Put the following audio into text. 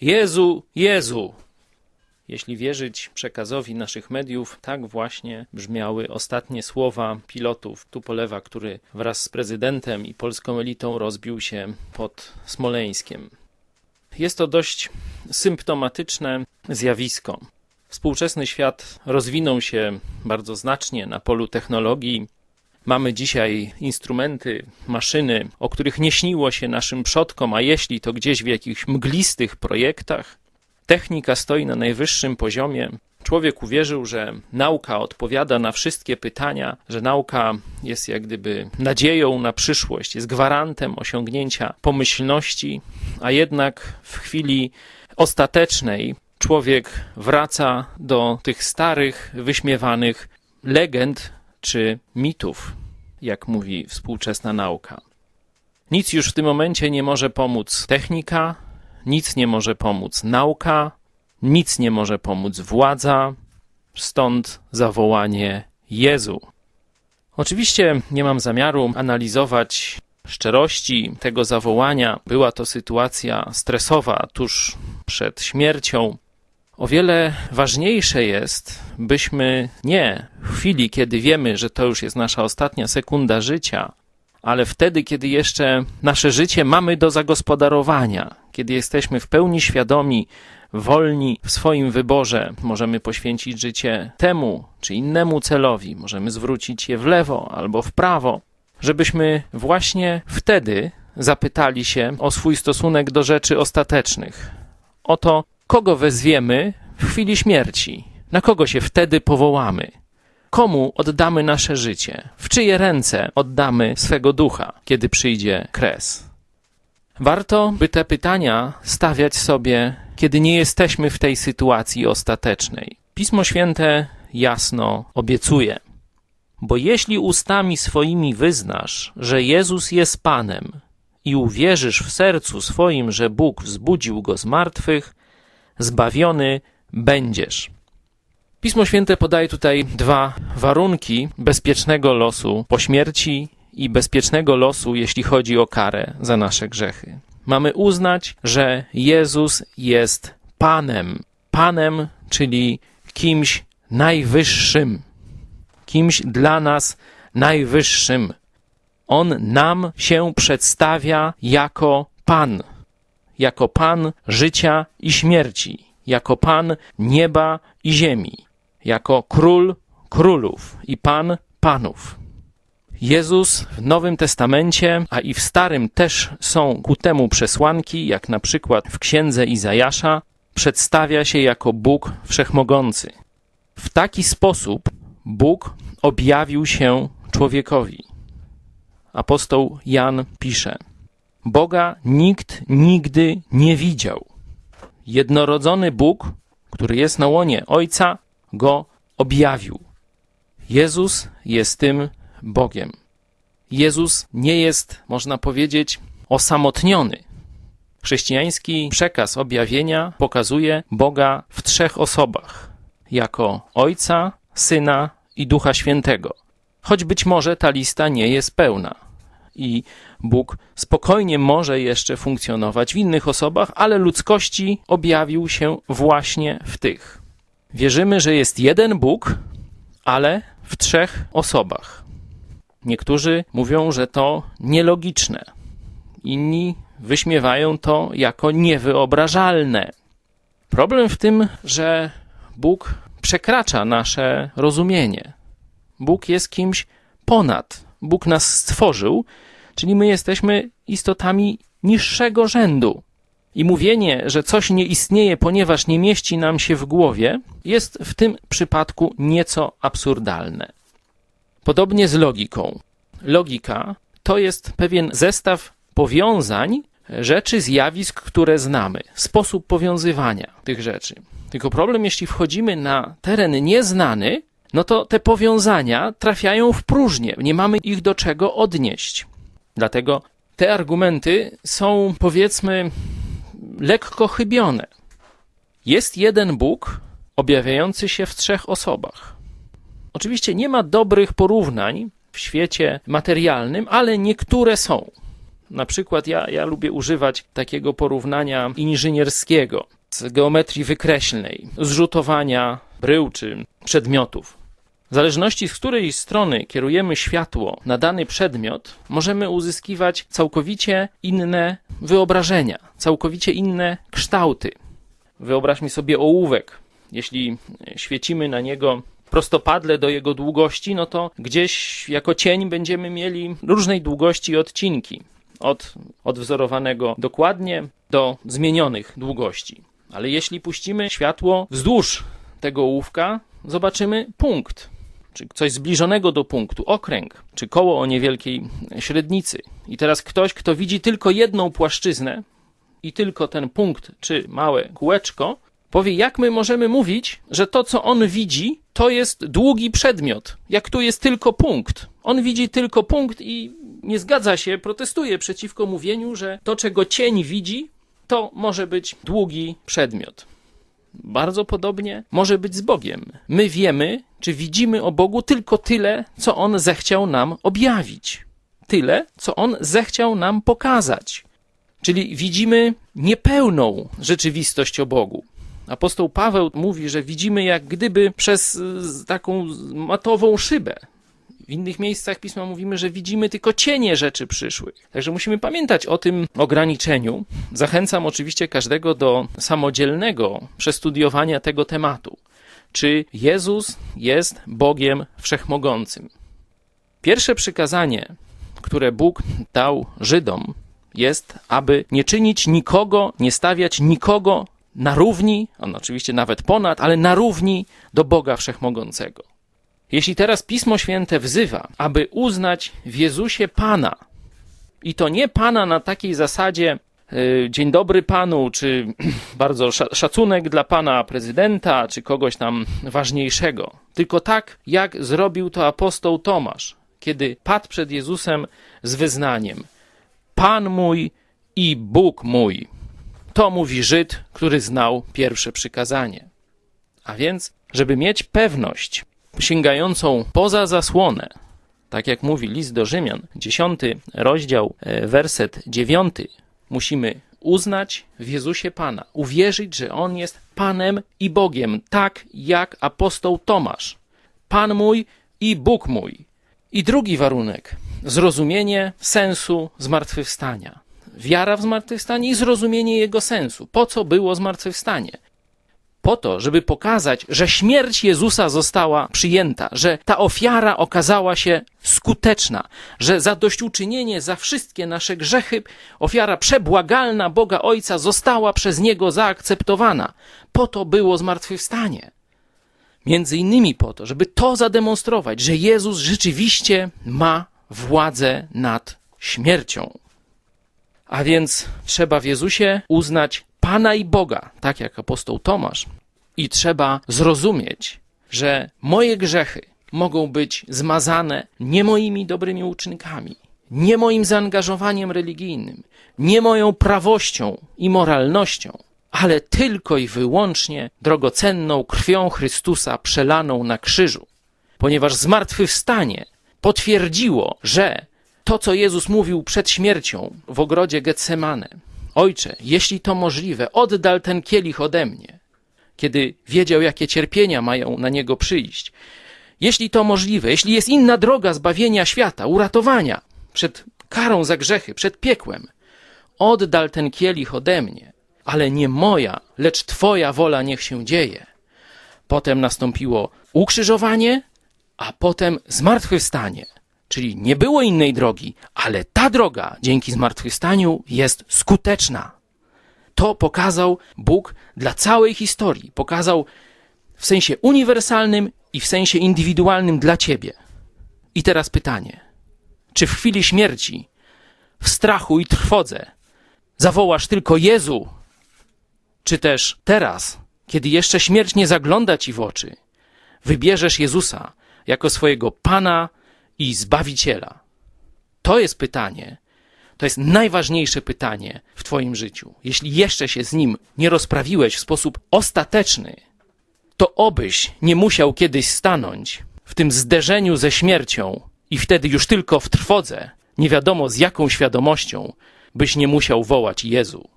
Jezu, Jezu! Jeśli wierzyć przekazowi naszych mediów, tak właśnie brzmiały ostatnie słowa pilotów Tupolewa, który wraz z prezydentem i polską elitą rozbił się pod Smoleńskiem. Jest to dość symptomatyczne zjawisko. Współczesny świat rozwinął się bardzo znacznie na polu technologii. Mamy dzisiaj instrumenty, maszyny, o których nie śniło się naszym przodkom, a jeśli to gdzieś w jakichś mglistych projektach. Technika stoi na najwyższym poziomie. Człowiek uwierzył, że nauka odpowiada na wszystkie pytania, że nauka jest jak gdyby nadzieją na przyszłość, jest gwarantem osiągnięcia pomyślności, a jednak w chwili ostatecznej człowiek wraca do tych starych, wyśmiewanych legend czy mitów, jak mówi współczesna nauka. Nic już w tym momencie nie może pomóc technika, nic nie może pomóc nauka, nic nie może pomóc władza, stąd zawołanie Jezu. Oczywiście nie mam zamiaru analizować szczerości tego zawołania. Była to sytuacja stresowa tuż przed śmiercią. O wiele ważniejsze jest, byśmy nie w chwili, kiedy wiemy, że to już jest nasza ostatnia sekunda życia, ale wtedy, kiedy jeszcze nasze życie mamy do zagospodarowania, kiedy jesteśmy w pełni świadomi, wolni w swoim wyborze, możemy poświęcić życie temu czy innemu celowi, możemy zwrócić je w lewo albo w prawo, żebyśmy właśnie wtedy zapytali się o swój stosunek do rzeczy ostatecznych, o to, kogo wezwiemy w chwili śmierci, na kogo się wtedy powołamy. Komu oddamy nasze życie? W czyje ręce oddamy swego ducha, kiedy przyjdzie kres? Warto, by te pytania stawiać sobie, kiedy nie jesteśmy w tej sytuacji ostatecznej. Pismo Święte jasno obiecuje. Bo jeśli ustami swoimi wyznasz, że Jezus jest Panem i uwierzysz w sercu swoim, że Bóg wzbudził go z martwych, zbawiony będziesz. Pismo Święte podaje tutaj dwa warunki bezpiecznego losu po śmierci i bezpiecznego losu, jeśli chodzi o karę za nasze grzechy. Mamy uznać, że Jezus jest Panem. Panem, czyli kimś najwyższym, kimś dla nas najwyższym. On nam się przedstawia jako Pan, jako Pan życia i śmierci, jako Pan nieba i ziemi jako król królów i pan panów. Jezus w Nowym Testamencie, a i w Starym też są ku temu przesłanki, jak na przykład w księdze Izajasza, przedstawia się jako Bóg Wszechmogący. W taki sposób Bóg objawił się człowiekowi. Apostoł Jan pisze: Boga nikt nigdy nie widział. Jednorodzony Bóg, który jest na łonie Ojca, go objawił. Jezus jest tym Bogiem. Jezus nie jest, można powiedzieć, osamotniony. Chrześcijański przekaz objawienia pokazuje Boga w trzech osobach: jako Ojca, Syna i Ducha Świętego. Choć być może ta lista nie jest pełna i Bóg spokojnie może jeszcze funkcjonować w innych osobach, ale ludzkości objawił się właśnie w tych. Wierzymy, że jest jeden Bóg, ale w trzech osobach. Niektórzy mówią, że to nielogiczne. Inni wyśmiewają to jako niewyobrażalne. Problem w tym, że Bóg przekracza nasze rozumienie. Bóg jest kimś ponad. Bóg nas stworzył, czyli my jesteśmy istotami niższego rzędu. I mówienie, że coś nie istnieje, ponieważ nie mieści nam się w głowie, jest w tym przypadku nieco absurdalne. Podobnie z logiką. Logika to jest pewien zestaw powiązań rzeczy, zjawisk, które znamy, sposób powiązywania tych rzeczy. Tylko problem, jeśli wchodzimy na teren nieznany, no to te powiązania trafiają w próżnię, nie mamy ich do czego odnieść. Dlatego te argumenty są, powiedzmy, lekko chybione. Jest jeden Bóg objawiający się w trzech osobach. Oczywiście nie ma dobrych porównań w świecie materialnym, ale niektóre są. Na przykład ja, ja lubię używać takiego porównania inżynierskiego z geometrii wykreślnej, zrzutowania brył czy przedmiotów. W zależności z której strony kierujemy światło na dany przedmiot, możemy uzyskiwać całkowicie inne wyobrażenia, całkowicie inne kształty. Wyobraźmy sobie ołówek. Jeśli świecimy na niego prostopadle do jego długości, no to gdzieś jako cień będziemy mieli różnej długości odcinki. Od odwzorowanego dokładnie do zmienionych długości. Ale jeśli puścimy światło wzdłuż tego ołówka, zobaczymy punkt, czy coś zbliżonego do punktu, okręg, czy koło o niewielkiej średnicy. I teraz ktoś, kto widzi tylko jedną płaszczyznę i tylko ten punkt, czy małe kółeczko, powie, jak my możemy mówić, że to, co on widzi, to jest długi przedmiot, jak tu jest tylko punkt. On widzi tylko punkt i nie zgadza się, protestuje przeciwko mówieniu, że to, czego cień widzi, to może być długi przedmiot. Bardzo podobnie może być z Bogiem. My wiemy, czy widzimy o Bogu tylko tyle, co On zechciał nam objawić. Tyle, co On zechciał nam pokazać. Czyli widzimy niepełną rzeczywistość o Bogu. Apostoł Paweł mówi, że widzimy jak gdyby przez taką matową szybę. W innych miejscach pisma mówimy, że widzimy tylko cienie rzeczy przyszłych. Także musimy pamiętać o tym ograniczeniu. Zachęcam oczywiście każdego do samodzielnego przestudiowania tego tematu. Czy Jezus jest Bogiem wszechmogącym? Pierwsze przykazanie, które Bóg dał Żydom, jest, aby nie czynić nikogo, nie stawiać nikogo na równi, on oczywiście nawet ponad, ale na równi do Boga Wszechmogącego. Jeśli teraz Pismo Święte wzywa, aby uznać w Jezusie Pana, i to nie Pana na takiej zasadzie yy, dzień dobry Panu, czy bardzo szacunek dla Pana prezydenta, czy kogoś tam ważniejszego, tylko tak, jak zrobił to apostoł Tomasz, kiedy padł przed Jezusem z wyznaniem Pan mój i Bóg mój. To mówi Żyd, który znał pierwsze przykazanie. A więc, żeby mieć pewność, sięgającą poza zasłonę, tak jak mówi list do Rzymian, 10 rozdział, e, werset 9, musimy uznać w Jezusie Pana, uwierzyć, że On jest Panem i Bogiem, tak jak apostoł Tomasz. Pan mój i Bóg mój. I drugi warunek, zrozumienie sensu zmartwychwstania. Wiara w zmartwychwstanie i zrozumienie jego sensu. Po co było zmartwychwstanie? Po to, żeby pokazać, że śmierć Jezusa została przyjęta, że ta ofiara okazała się skuteczna, że zadośćuczynienie za wszystkie nasze grzechy, ofiara przebłagalna Boga Ojca została przez Niego zaakceptowana. Po to było zmartwychwstanie. Między innymi po to, żeby to zademonstrować, że Jezus rzeczywiście ma władzę nad śmiercią. A więc trzeba w Jezusie uznać Pana i Boga, tak jak apostoł Tomasz. I trzeba zrozumieć, że moje grzechy mogą być zmazane nie moimi dobrymi uczynkami, nie moim zaangażowaniem religijnym, nie moją prawością i moralnością, ale tylko i wyłącznie drogocenną krwią Chrystusa przelaną na krzyżu. Ponieważ zmartwychwstanie potwierdziło, że to, co Jezus mówił przed śmiercią w ogrodzie Getsemane, Ojcze, jeśli to możliwe, oddal ten kielich ode mnie. Kiedy wiedział, jakie cierpienia mają na niego przyjść. Jeśli to możliwe, jeśli jest inna droga zbawienia świata, uratowania przed karą za grzechy, przed piekłem, oddal ten kielich ode mnie, ale nie moja, lecz Twoja wola niech się dzieje. Potem nastąpiło ukrzyżowanie, a potem zmartwychwstanie. Czyli nie było innej drogi, ale ta droga dzięki zmartwychwstaniu jest skuteczna. To pokazał Bóg dla całej historii. Pokazał w sensie uniwersalnym i w sensie indywidualnym dla ciebie. I teraz pytanie: czy w chwili śmierci, w strachu i trwodze, zawołasz tylko Jezu, czy też teraz, kiedy jeszcze śmierć nie zagląda ci w oczy, wybierzesz Jezusa jako swojego Pana i Zbawiciela? To jest pytanie. To jest najważniejsze pytanie w Twoim życiu. Jeśli jeszcze się z nim nie rozprawiłeś w sposób ostateczny, to obyś nie musiał kiedyś stanąć w tym zderzeniu ze śmiercią i wtedy już tylko w trwodze Nie wiadomo z jaką świadomością byś nie musiał wołać Jezu.